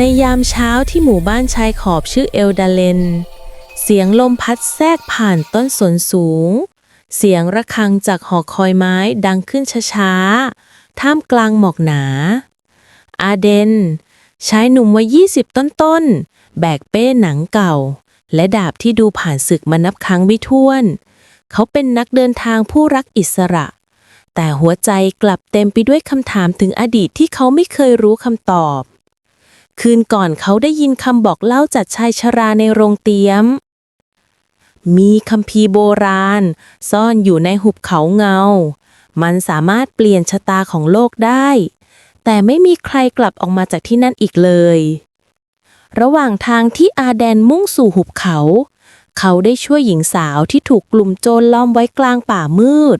ในยามเช้าที่หมู่บ้านชายขอบชื่อเอลดาเลน เสียงลมพัดแทรกผ่านต้นสนสูง เสียงระฆังจากหอคอยไม้ดังขึ้นช้าๆ ท่ามกลางหมอกหนา อาเดนชายหนุ่มวัย20 ต้นๆ แบกเป้หนังเก่า และดาบที่ดูผ่านศึกมานับครั้งไม่ถ้วน เขาเป็นนักเดินทางผู้รักอิสระ แต่หัวใจกลับเต็มไปด้วยคำถามถึงอดีตที่เขาไม่เคยรู้คำตอบ คืนก่อนเขาได้ยินคำบอกเล่าจากชายชราในโรงเตี๊ยม มีคัมภีร์โบราณ ซ่อนอยู่ในหุบเขาเงา มันสามารถเปลี่ยนชะตาของโลกได้ แต่ไม่มีใครกลับออกมาจากที่นั่นอีกเลย ระหว่างทางที่อาแดนมุ่งสู่หุบเขา เขาได้ช่วยหญิงสาวที่ถูกกลุ่มโจรล้อมไว้กลางป่ามืด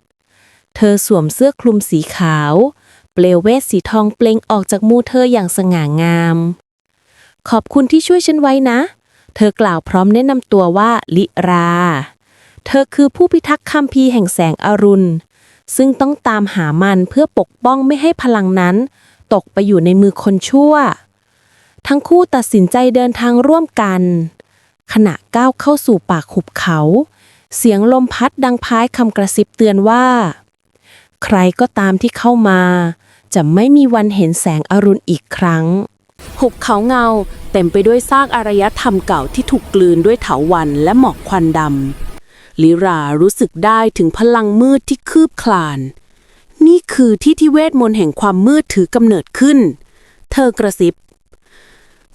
เธอสวมเสื้อคลุมสีขาวเปลวเวทสีทองเปล่งออกจากมูเธออย่างสง่างาม ขอบคุณที่ช่วยฉันไว้นะ เธอกล่าวพร้อมแนะนำตัวว่าลิรา เธอคือผู้พิทักษ์คัมภีร์แห่งแสงอรุณ ซึ่งต้องตามหามันเพื่อปกป้องไม่ให้พลังนั้น ตกไปอยู่ในมือคนชั่ว ทั้งคู่ตัดสินใจเดินทางร่วมกัน ขณะก้าวเข้าสู่ปากหุบเขา เสียงลมพัดดังพายคำกระซิบเตือนว่า ใครก็ตามที่เข้ามา จะไม่มีวันเห็นแสงอรุณอีกครั้ง หุบเขาเงา เต็มไปด้วยซากอารยธรรมเก่าที่ถูกกลืนด้วยเถาวัลย์และหมอกควันดำลิรารู้สึกได้ถึงพลังมืดที่คืบคลาน นี่คือที่ที่เวทมนต์แห่งความมืดถือกำเนิดขึ้น เธอกระซิบ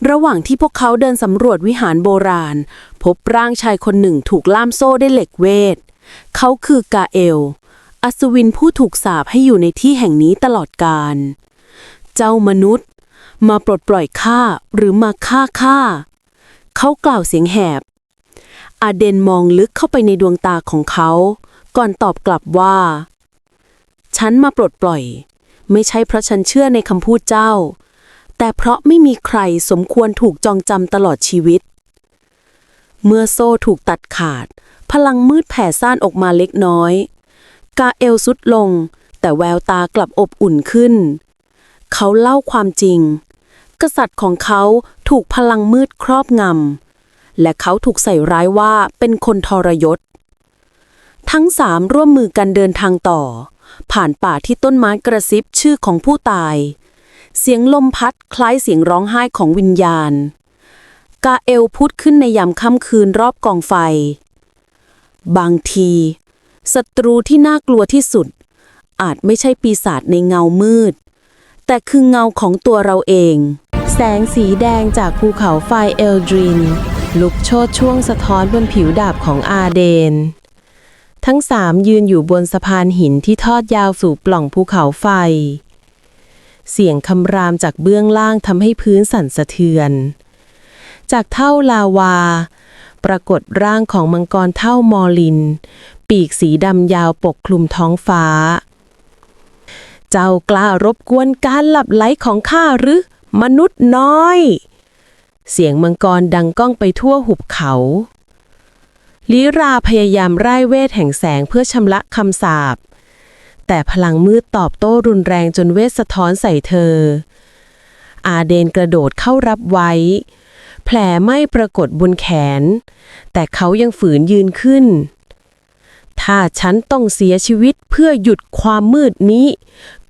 ระหว่างที่พวกเขาเดินสำรวจวิหารโบราณ พบร่างชายคนหนึ่งถูกล่ามโซ่ด้วยเหล็กเวท เขาคือกาเอล อัศวินผู้ถูกสาปให้อยู่ในที่แห่งนี้ตลอดกาลเจ้ามนุษย์ มาปลดปล่อยข้าหรือมาฆ่าข้าเขากล่าวเสียงแหบ อาเดนมองลึกเข้าไปในดวงตาของเขา ก่อนตอบกลับว่า ฉันมาปลดปล่อย ไม่ใช่เพราะฉันเชื่อในคำพูดเจ้า แต่เพราะไม่มีใครสมควรถูกจองจำตลอดชีวิต เมื่อโซ่ถูกตัดขาด พลังมืดแผ่ซ่านออกมาเล็กน้อย กาเอลสุดลง แต่แววตากลับอบอุ่นขึ้น เขาเล่าความจริง กษัตริย์ของเขาถูกพลังมืดครอบงำ และเขาถูกใส่ร้ายว่าเป็นคนทรยศ ทั้งสามร่วมมือกันเดินทางต่อ ผ่านป่าที่ต้นไม้กระซิบชื่อของผู้ตาย เสียงลมพัดคล้ายเสียงร้องไห้ของวิญญาณ กาเอลพูดขึ้นในยามค่ำคืนรอบกองไฟ บางทีศัตรูที่น่ากลัวที่สุด อาจไม่ใช่ปีศาจในเงามืด แต่คือเงาของตัวเราเอง แสงสีแดงจากภูเขาไฟเอลดริน ลุกโชดช่วงสะท้อนบนผิวดาบของอาเดน ทั้งสามยืนอยู่บนสะพานหินที่ทอดยาวสู่ปล่องภูเขาไฟ เสียงคำรามจากเบื้องล่างทำให้พื้นสั่นสะเทือน จากเท่าลาวา ปรากฏร่างของมังกรเท่ามอลิน ปีกสีดำยาวปกคลุมท้องฟ้า เจ้ากล้ารบกวนการหลับไหลของข้าหรือ มนุษย์น้อย เสียงมังกรดังก้องไปทั่วหุบเขาลิราพยายามไร้เวทแห่งแสงเพื่อชำระคำสาป แต่พลังมืดตอบโต้รุนแรงจนเวทสะท้อนใส่เธอ อาเดนกระโดดเข้ารับไว้ แผลไม่ปรากฏบนแขน แต่เขายังฝืนยืนขึ้น ถ้าฉันต้องเสียชีวิตเพื่อหยุดความมืดนี้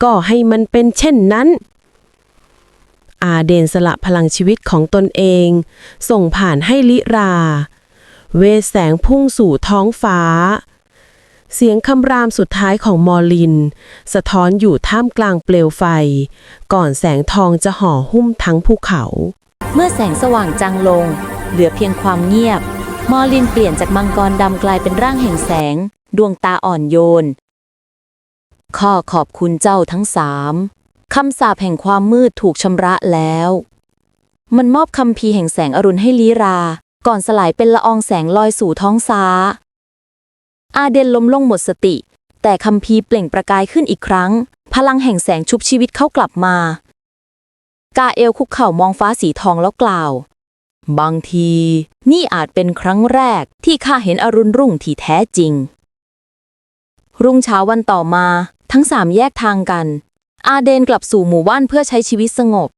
ก็ให้มันเป็นเช่นนั้น เดนสละพลังชีวิตของตนเอง ส่งผ่านให้ลิรา เวทแสงพุ่งสู่ท้องฟ้า เสียงคำรามสุดท้ายของมอลิน สะท้อนอยู่ท่ามกลางเปลวไฟ ก่อนแสงทองจะห่อหุ้มทั้งภูเขา เมื่อแสงสว่างจางลง เหลือเพียงความเงียบ มอลินเปลี่ยนจากมังกรดำกลายเป็นร่างแห่งแสง ดวงตาอ่อนโยนข้อขอบคุณเจ้าทั้งสาม คำสาปแห่งความมืดถูกชำระแล้ว มันมอบคำพีแห่งแสงอรุณให้ลีรา ก่อนสลายเป็นละอองแสงลอยสู่ท้องฟ้า อาเดนล้มลงหมดสติ แต่คำพีเปล่งประกายขึ้นอีกครั้ง พลังแห่งแสงชุบชีวิตเข้ากลับมา กาเอลคุกเข่ามองฟ้าสีทองแล้วกล่าว บางที นี่อาจเป็นครั้งแรกที่ข้าเห็นอรุณรุ่งที่แท้จริง รุ่งเช้าวันต่อมา ทั้งสามแยกทางกัน อาเดนกลับสู่หมู่บ้านเพื่อใช้ชีวิตสงบ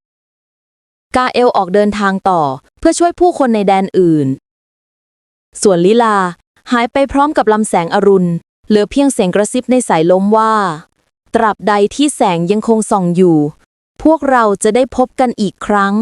กาเอลออกเดินทางต่อเพื่อช่วยผู้คนในแดนอื่น ส่วนลิลาหายไปพร้อมกับลำแสงอรุณ เหลือเพียงเสียงกระซิบในสายลมว่า ตราบใดที่แสงยังคงส่องอยู่ พวกเราจะได้พบกันอีกครั้ง